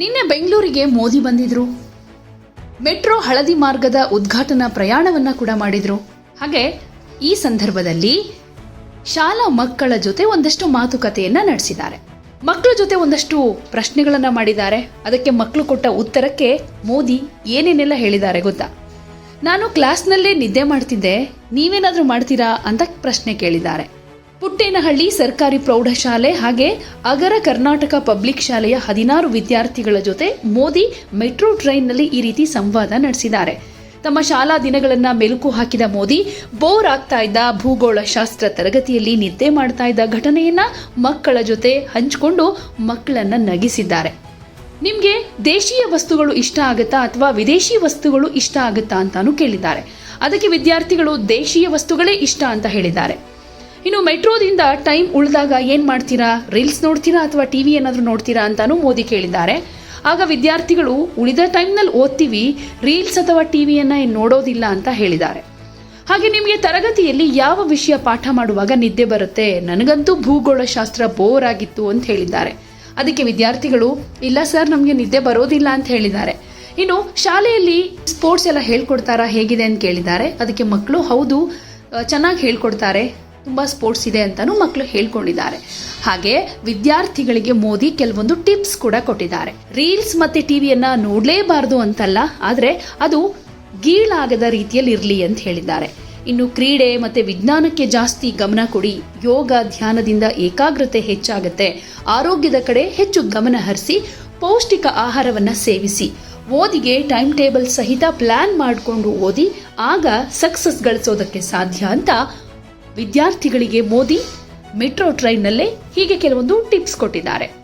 ನಿನ್ನೆ ಬೆಂಗಳೂರಿಗೆ ಮೋದಿ ಬಂದಿದ್ರು. ಮೆಟ್ರೋ ಹಳದಿ ಮಾರ್ಗದ ಉದ್ಘಾಟನಾ ಪ್ರಯಾಣವನ್ನ ಕೂಡ ಮಾಡಿದ್ರು. ಹಾಗೆ ಈ ಸಂದರ್ಭದಲ್ಲಿ ಶಾಲಾ ಮಕ್ಕಳ ಜೊತೆ ಒಂದಷ್ಟು ಮಾತುಕತೆಯನ್ನ ನಡೆಸಿದ್ದಾರೆ. ಮಕ್ಕಳ ಜೊತೆ ಒಂದಷ್ಟು ಪ್ರಶ್ನೆಗಳನ್ನ ಮಾಡಿದ್ದಾರೆ. ಅದಕ್ಕೆ ಮಕ್ಕಳು ಕೊಟ್ಟ ಉತ್ತರಕ್ಕೆ ಮೋದಿ ಏನೇನೆಲ್ಲ ಹೇಳಿದ್ದಾರೆ ಗೊತ್ತಾ? ನಾನು ಕ್ಲಾಸ್ನಲ್ಲೇ ನಿದ್ದೆ ಮಾಡ್ತಿದ್ದೆ, ನೀವೇನಾದರೂ ಮಾಡ್ತೀರಾ ಅಂತ ಪ್ರಶ್ನೆ ಕೇಳಿದ್ದಾರೆ. ಪುಟ್ಟೇನಹಳ್ಳಿ ಸರ್ಕಾರಿ ಪ್ರೌಢಶಾಲೆ ಹಾಗೆ ಅಗರ ಕರ್ನಾಟಕ ಪಬ್ಲಿಕ್ ಶಾಲೆಯ ಹದಿನಾರು ವಿದ್ಯಾರ್ಥಿಗಳ ಜೊತೆ ಮೋದಿ ಮೆಟ್ರೋ ಟ್ರೈನ್ನಲ್ಲಿ ಈ ರೀತಿ ಸಂವಾದ ನಡೆಸಿದ್ದಾರೆ. ತಮ್ಮ ಶಾಲಾ ದಿನಗಳನ್ನ ಮೆಲುಕು ಹಾಕಿದ ಮೋದಿ, ಬೋರ್ ಆಗ್ತಾ ಇದ್ದ ಭೂಗೋಳ ಶಾಸ್ತ್ರ ತರಗತಿಯಲ್ಲಿ ನಿದ್ದೆ ಮಾಡ್ತಾ ಇದ್ದ ಘಟನೆಯನ್ನ ಮಕ್ಕಳ ಜೊತೆ ಹಂಚಿಕೊಂಡು ಮಕ್ಕಳನ್ನ ನಗಿಸಿದ್ದಾರೆ. ನಿಮಗೆ ದೇಶೀಯ ವಸ್ತುಗಳು ಇಷ್ಟ ಆಗುತ್ತಾ ಅಥವಾ ವಿದೇಶಿ ವಸ್ತುಗಳು ಇಷ್ಟ ಆಗುತ್ತಾ ಅಂತಾನು ಕೇಳಿದ್ದಾರೆ. ಅದಕ್ಕೆ ವಿದ್ಯಾರ್ಥಿಗಳು ದೇಶೀಯ ವಸ್ತುಗಳೇ ಇಷ್ಟ ಅಂತ ಹೇಳಿದ್ದಾರೆ. ಇನ್ನು ಮೆಟ್ರೋದಿಂದ ಟೈಮ್ ಉಳಿದಾಗ ಏನು ಮಾಡ್ತೀರಾ? ರೀಲ್ಸ್ ನೋಡ್ತೀರಾ ಅಥವಾ ಟಿವಿ ಏನಾದರೂ ನೋಡ್ತೀರಾ ಅಂತಾನು ಮೋದಿ ಕೇಳಿದ್ದಾರೆ. ಆಗ ವಿದ್ಯಾರ್ಥಿಗಳು ಉಳಿದ ಟೈಮ್ನಲ್ಲಿ ಓದ್ತೀವಿ, ರೀಲ್ಸ್ ಅಥವಾ ಟಿವಿಯನ್ನ ಏನು ನೋಡೋದಿಲ್ಲ ಅಂತ ಹೇಳಿದ್ದಾರೆ. ಹಾಗೆ ನಿಮಗೆ ತರಗತಿಯಲ್ಲಿ ಯಾವ ವಿಷಯ ಪಾಠ ಮಾಡುವಾಗ ನಿದ್ದೆ ಬರುತ್ತೆ? ನನಗಂತೂ ಭೂಗೋಳ ಶಾಸ್ತ್ರ ಬೋರ್ ಆಗಿತ್ತು ಅಂತ ಹೇಳಿದ್ದಾರೆ. ಅದಕ್ಕೆ ವಿದ್ಯಾರ್ಥಿಗಳು, ಇಲ್ಲ ಸರ್, ನಮಗೆ ನಿದ್ದೆ ಬರೋದಿಲ್ಲ ಅಂತ ಹೇಳಿದ್ದಾರೆ. ಇನ್ನು ಶಾಲೆಯಲ್ಲಿ ಸ್ಪೋರ್ಟ್ಸ್ ಎಲ್ಲ ಹೇಳ್ಕೊಡ್ತಾರಾ ಹೇಗಿದೆ ಅಂತ ಕೇಳಿದ್ದಾರೆ. ಅದಕ್ಕೆ ಮಕ್ಕಳು ಹೌದು ಚೆನ್ನಾಗಿ ಹೇಳ್ಕೊಡ್ತಾರೆ. ತುಂಬ ಸ್ಪೋರ್ಟ್ಸ್ ಇದೆ ಅಂತಲೂ ಮಕ್ಕಳು ಹೇಳ್ಕೊಂಡಿದ್ದಾರೆ. ಹಾಗೆ ವಿದ್ಯಾರ್ಥಿಗಳಿಗೆ ಮೋದಿ ಕೆಲವೊಂದು ಟಿಪ್ಸ್ ಕೂಡ ಕೊಟ್ಟಿದ್ದಾರೆ. ರೀಲ್ಸ್ ಮತ್ತೆ ಟಿವಿಯನ್ನ ನೋಡಲೇಬಾರ್ದು ಅಂತಲ್ಲ, ಆದರೆ ಅದು ಗೀಳಾಗದ ರೀತಿಯಲ್ಲಿ ಇರಲಿ ಅಂತ ಹೇಳಿದ್ದಾರೆ. ಇನ್ನು ಕ್ರೀಡೆ ಮತ್ತೆ ವಿಜ್ಞಾನಕ್ಕೆ ಜಾಸ್ತಿ ಗಮನ ಕೊಡಿ. ಯೋಗ ಧ್ಯಾನದಿಂದ ಏಕಾಗ್ರತೆ ಹೆಚ್ಚಾಗುತ್ತೆ. ಆರೋಗ್ಯದ ಕಡೆ ಹೆಚ್ಚು ಗಮನ ಹರಿಸಿ, ಪೌಷ್ಟಿಕ ಆಹಾರವನ್ನ ಸೇವಿಸಿ. ಓದಿಗೆ ಟೈಮ್ ಟೇಬಲ್ ಸಹಿತ ಪ್ಲಾನ್ ಮಾಡಿಕೊಂಡು ಓದಿ, ಆಗ ಸಕ್ಸಸ್ ಗಳಿಸೋದಕ್ಕೆ ಸಾಧ್ಯ ಅಂತ ವಿದ್ಯಾರ್ಥಿಗಳಿಗೆ ಮೋದಿ ಮೆಟ್ರೋ ಟ್ರೈನ್ನಲ್ಲೇ ಹೀಗೆ ಕೆಲವೊಂದು ಟಿಪ್ಸ್ ಕೊಟ್ಟಿದ್ದಾರೆ.